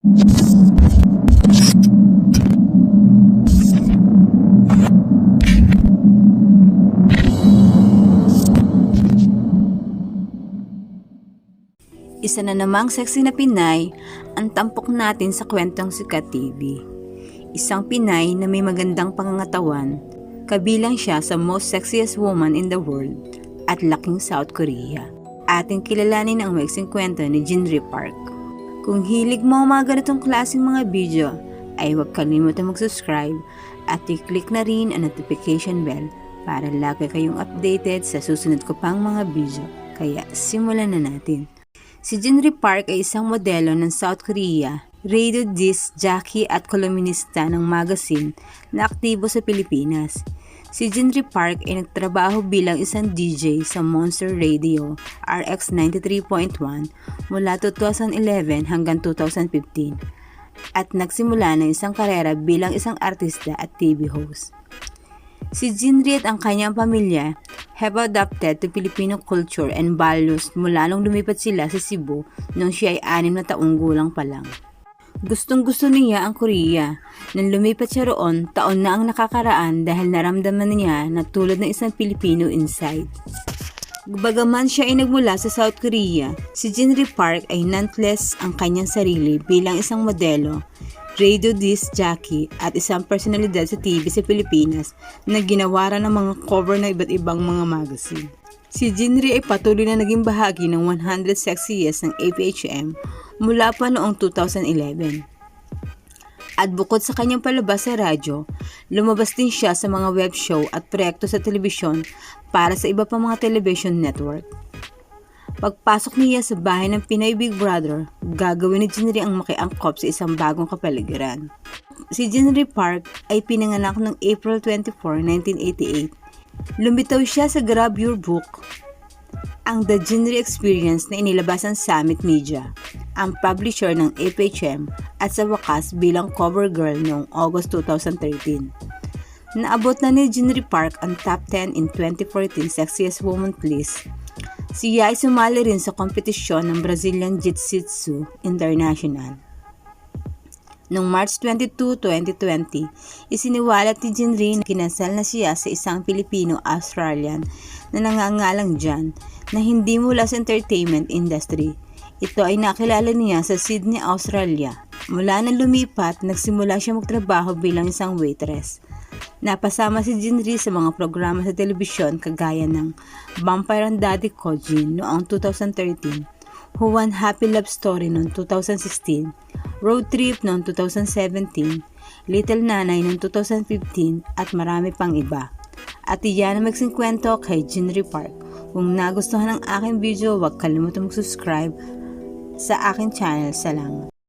Isa na namang sexy na Pinay ang tampok natin sa kwentong Sikat TV. Isang Pinay na may magandang pangangatawan, kabilang siya sa most sexiest woman in the world at laking South Korea. Ating kilalanin ang maiksing kwento ni Jinri Park. Kung hilig mo mga ganitong klaseng mga video, ay huwag kalimutan mag-subscribe at i-click na rin ang notification bell para lagi kayong updated sa susunod ko pang mga video. Kaya simulan na natin. Si Jinri Park ay isang modelo ng South Korea, radio disc jockey at kolumnista ng magazine na aktibo sa Pilipinas. Si Jinri Park ay nagtrabaho bilang isang DJ sa Monster Radio RX 93.1 mula 2011 hanggang 2015 at nagsimula ng isang karera bilang isang artista at TV host. Si Jinri at ang kanyang pamilya have adapted to Filipino culture and values mula nung lumipat sila sa Cebu nung siya ay anim na taong gulang pa lang. Gustong gusto niya ang Korea. Nang lumipat siya roon, taon na ang nakakaraan dahil naramdaman niya na tulad ng isang Pilipino inside. Bagaman siya ay nagmula sa South Korea, si Jinri Park ay nonetheless ang kanyang sarili bilang isang modelo, radio disc jockey at isang personalidad sa TV sa Pilipinas na ginawaran ng mga cover ng iba't ibang mga magazine. Si Jinri ay patuloy na naging bahagi ng 100 Sexiest ng APHM mula pa noong 2011. At bukod sa kanyang palabas sa radyo, lumabas din siya sa mga web show at proyekto sa telebisyon para sa iba pang mga television network. Pagpasok niya sa bahay ng Pinoy Big Brother, gagawin ni Jinri ang makiangkop sa isang bagong kapaligiran. Si Jinri Park ay pinanganak noong April 24, 1988. Lumitaw siya sa Grab Your Book, ang The Jinri Experience na inilabas ng Summit Media, ang publisher ng FHM at sa wakas bilang cover girl noong August 2013. Naabot na ni Jinri Park ang top 10 in 2014 Sexiest Woman Please. Siya ay sumali rin sa kompetisyon ng Brazilian Jiu-Jitsu International. Noong March 22, 2020, isiniwalat ni Jinri na kinasal na siya sa isang Pilipino-Australian na nangangalang Jan na hindi mula sa entertainment industry. Ito ay nakilala niya sa Sydney, Australia. Mula nang lumipat, nagsimula siya magtrabaho bilang isang waitress. Napasama si Jinri sa mga programa sa telebisyon kagaya ng Vampire and Daddy Koji noong 2013, Who Won Happy Love Story noong 2016, Road Trip noong 2017, Little Nanay noong 2015 at marami pang iba. At iyan ang magsing kwento kay Jinri Park. Kung nagustuhan ang aking video, huwag kalimutan mag-subscribe sa aking channel. Salamat.